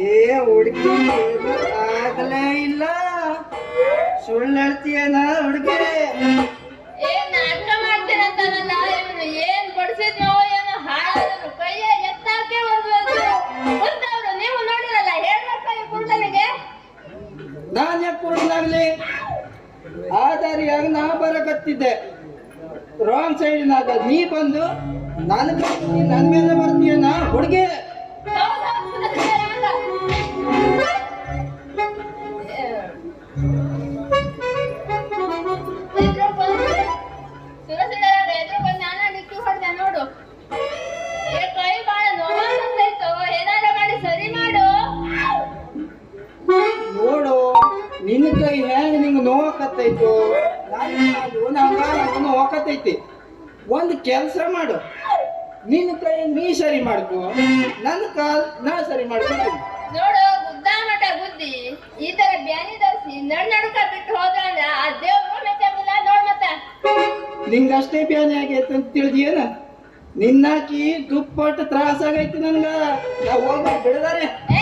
ಏ ಹುಡುಗಿ ಆಗಲೇ ಇಲ್ಲ. ಸುಳ್ಳು ಹೇಳ್ತೀಯ ಹುಡುಗಿ? ಬರಕತ್ತಿದ್ದೆ ರಾಂಗ್ ಸೈಡಿನಾಗ ನೀ ಬಂದು ನಾನು ನನ್ನ ಮೇಲೆ ಬರ್ತೀಯನ ಹುಡುಗಿ ನೋಡು ನಿನ್ನ ಕೈ ಹೆಂಗ್ ನಿಂಗೆ ನೋವಾಕತ್ತೈತು ನಂಗೆ ಹೋಗತೈತಿ ಒಂದು ಕೆಲಸ ಮಾಡು. ನಿನ್ನ ಕೈ ನೀ ಸರಿ ಮಾಡ್ಕೊ ನನ್ನ ಕಾಲ್ ನಾ ಸರಿ ಮಾಡ್ಕೊತೀನಿ. ನೋಡು ಗುದ್ದ ಮಠ ಬುದ್ಧಿ ಈ ತರ ಬ್ಯಾನಿ ಧರಿಸಿ ನಡ್ ನಡುಕ ಬಿಟ್ಟು ಹೋದ್ರ ಆ ದೇವ್ರು ಮೆಚ್ಚಂಗಿಲ್ಲ ನೋಡ್ ಮತ್ತ. ನಿಂಗಷ್ಟೇ ಬ್ಯಾನಿ ಆಗೈತೆ ಅಂತ ತಿಳಿದಿಯೇನ? ನಿನ್ನಾಕಿ ದುಪ್ಪಟ್ಟು ತ್ರಾಸಾಗೈತಿ ನನ್ಗ. ನಾ ಹೋಗಿ ಬಿಡದಾರೆ. ಏ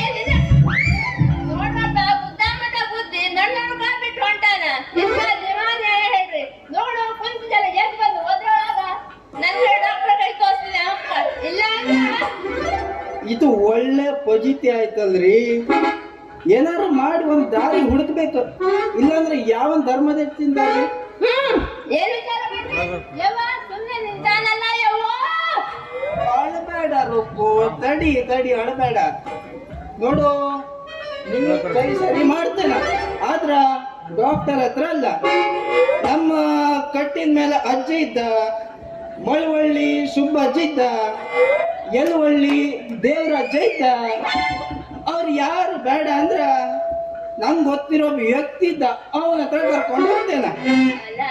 ಪಜಿತಿ ಆಯ್ತಲ್ರಿ? ಏನಾರು ಮಾಡಿ ಒಂದ್ ದಾರಿ ಹುಡುಕ್ಬೇಕು. ಇಲ್ಲಾಂದ್ರೆ ಯಾವ ಧರ್ಮದ ತಿಂದಾರಿ ಅಳಬೇಡ ರುಕ್ಕು ತಡಿ ತಡಿ ಅಳಬೇಡ. ನೋಡು ನಿಮ್ಮ ಕೈ ಸರಿ ಮಾಡ್ತೇನೆ. ಆದ್ರ ಡಾಕ್ಟರ್ ಹತ್ರ ಅಲ್ಲ. ನಮ್ಮ ಕಟ್ಟಿನ ಮೇಲೆ ಅಜ್ಜ ಇದ್ದ ಮಳವಳ್ಳಿ ಸುಬ್ಬ ಅಜ್ಜ ಇದ್ದ ಎಲವಳ್ಳಿ ದೇವ್ರ ಐತ ಅವ್ರು ಯಾರು ಬೇಡ ಅಂದ್ರ ನಂಗೆ ಗೊತ್ತಿರೋ ವ್ಯಕ್ತಿ ಇದ್ದ ಅವನ ಹತ್ರ ಕರ್ಕೊಂಡು ಹೋಗ್ತೇನೆ. ಅಲ್ಲ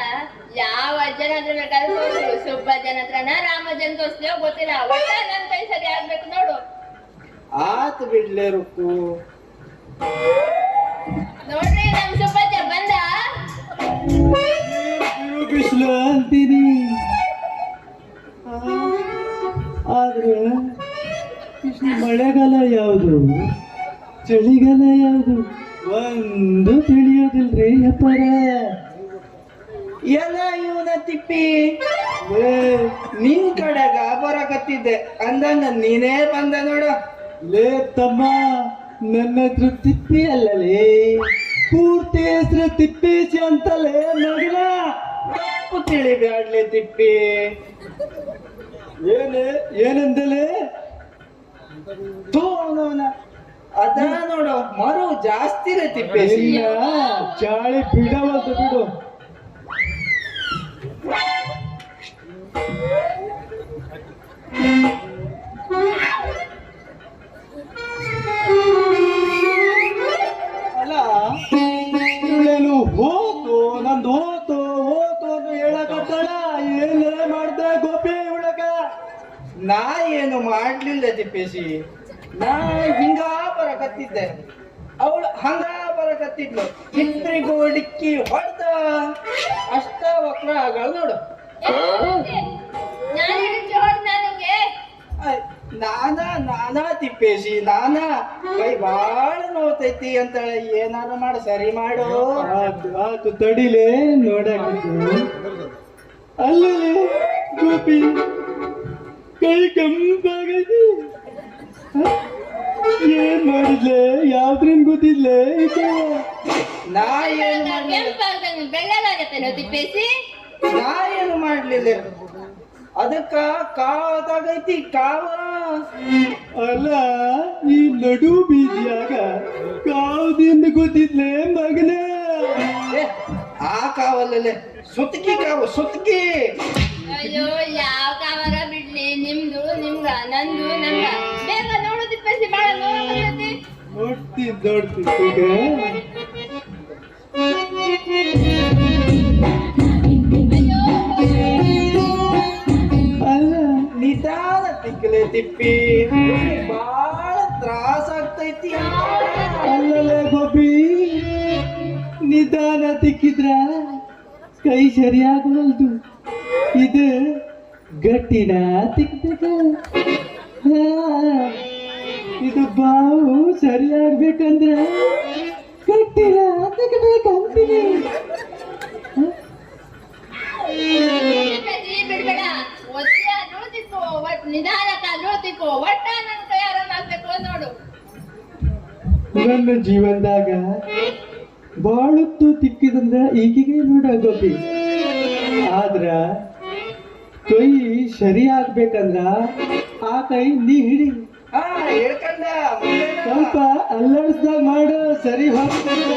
ಯಾವ ಅಜ್ಜನ ಹತ್ರ ಬೇಕಾದ್ರೂ ತೋರಿಸು ಸುಬ್ಬಜ್ಜನ ಹತ್ರನ ಜನ ತೋರಿಸ್ಲಿಯೋ ಗೊತ್ತಿಲ್ಲ. ಒಟ್ಟ ನನ್ ಕೈ ಸರಿ ಆಗ್ಬೇಕು ನೋಡು. ಆತು ಬಿಡ್ಲೆ ರುಕ್ಕು. ನೋಡ್ರಿ ನಮ್ ಸುಬ್ಬಜ್ಜ ಚಳಿಗಾಲ ಯಾವುದು ಒಂದು ತಿಳಿಯೋದಿಲ್ರಿ ಅಪ್ಪರ. ಎಲ್ಲ ಇವನ ತಿಪ್ಪಿ ನಿನ್ ಕಡೆಗ ಬರಕತ್ತಿದ್ದೆ ಅಂದಂಗ ನೀನೇ ಬಂದ ನೋಡ. ಲೇ ತಮ್ಮ ನನ್ನ ಹತ್ರ ತಿಪ್ಪಿ ಅಲ್ಲಲೇ. ಪೂರ್ತಿ ಹೆಸರು ತಿಪ್ಪೇಸಿ ಅಂತಲೇ ಮಗನ ತಪ್ಪು ತಿಳಿಬ್ಯಾಡ್ಲೆ ತಿಪ್ಪಿ. ಏನೇ ಏನಂದಲೇ? ತೋಣ ಅದ ನೋಡು ಮರು ಜಾಸ್ತಿ ತಿಪ್ಪೇಸಿ ಚಾಳಿ ಬಿಡವಲ್ದು ಬಿಡು. ಅಲ್ಲ ಇವಳೇನು ಹೋತು ನಂದು ಹೋತು ಹೋತು ಅಂತ ಹೇಳಕತ್ತಾಳ ಏನೇ ಮಾಡ್ದೆ ಗೋಪಿ ಇವಳಕ ನಾ ಏನು ಮಾಡ್ಲಿಲ್ಲ ತಿಪ್ಪೇಸಿ ನಾ ಹಿಂಗ ಬರಕತ್ತಿದ್ದೆ ಅವಳು ಹಂಗ ಬರಕತ್ತಿದ್ಲು ಇಬ್ಬರಿಗೂ ಡಿಕ್ಕಿ ಹೊಡೆದ. ಅಷ್ಟ ವಕ್ರ ಆಗಳು ನೋಡು ನಾನ ನಾನ ಆಯ್, ನಾನಾ ನಾನಾ ತಿಪ್ಪೇಸಿ ನಾನಾ. ಕೈ ಬಾಳ ನೋತೈತಿ ಅಂತ ಏನಾರ ಮಾಡ ಸರಿ ಮಾಡು. ಆತು ಆತು ತಡಿಲೆ ನೋಡಕ್ಕೆ ಅಲ್ಲೇ ಗೋಪಿ ಕೈ ಕೆಂಪಾಗೈತಿ? ಏನ್ ಮಾಡಿದ್ಲೆ? ಯಾವ್ದ್ರಿಂದ ಗೊತ್ತಿದ್ಲೆ? ನಾ ಏನು ಮಾಡ್ಲಿಲ್ಲ. ನಾ ಏನು ಮಾಡ್ಲಿಲ್ಲ. ಅದಕ್ಕ ಕಾವಾಗೈತಿ ಕಾವ. ಅಲ್ಲ ಈ ನಡು ಬೀದಿಯಾಗ ಕಾವದಿಂದ ಗೊತ್ತಿದ್ಲೆ ಮಗನೇ? ಆ ಕಾವಲ್ಲೇ ಸುತ್ತಕಿ ಕಾವು ಸುತ್ತಕಿ ನೋಡ್ತೀನಿ ಈಗ ನಿಧಾನ ತಿಕ್ಕಲೆ ತಿಪ್ಪಿ. ಬಾಳ ತ್ರಾಸ ಆಗ್ತೈತಿ. ಅಲ್ಲಲ್ಲ ಗೋಪಿ, ನಿಧಾನ ತಿಕ್ಕಿದ್ರ ಕೈ ಸರಿಯಾಗವಲ್ದು. ಇದು ಗಟ್ಟಿನ ತಿಕ್ಬೇಕ. ಹಾ. ಸರಿಯಾಗ್ಬೇಕಂದ್ರೆ ಕಟ್ಟಿಲ್ಲ. ಅದಕ್ಕೆ ಬೇಕಂತೀನಿ ನನ್ನ ಜೀವನದಾಗ ಬಾಳುತ್ತು ತಿಕ್ಕಿದಂದ್ರ ಈಗಿಗೆ ನೋಡ ಗೋಪಿ. ಆದ್ರ ಕೈ ಸರಿ ಆಗ್ಬೇಕಂದ್ರ ಆ ಕೈ ನೀ ಹಿಡಿ. ಸ್ವಲ್ಪ ಅಲ್ಲಾಡ್ಸ್ದಾಗ ಮಾಡು ಸರಿ ಹೋಗ್ತದ.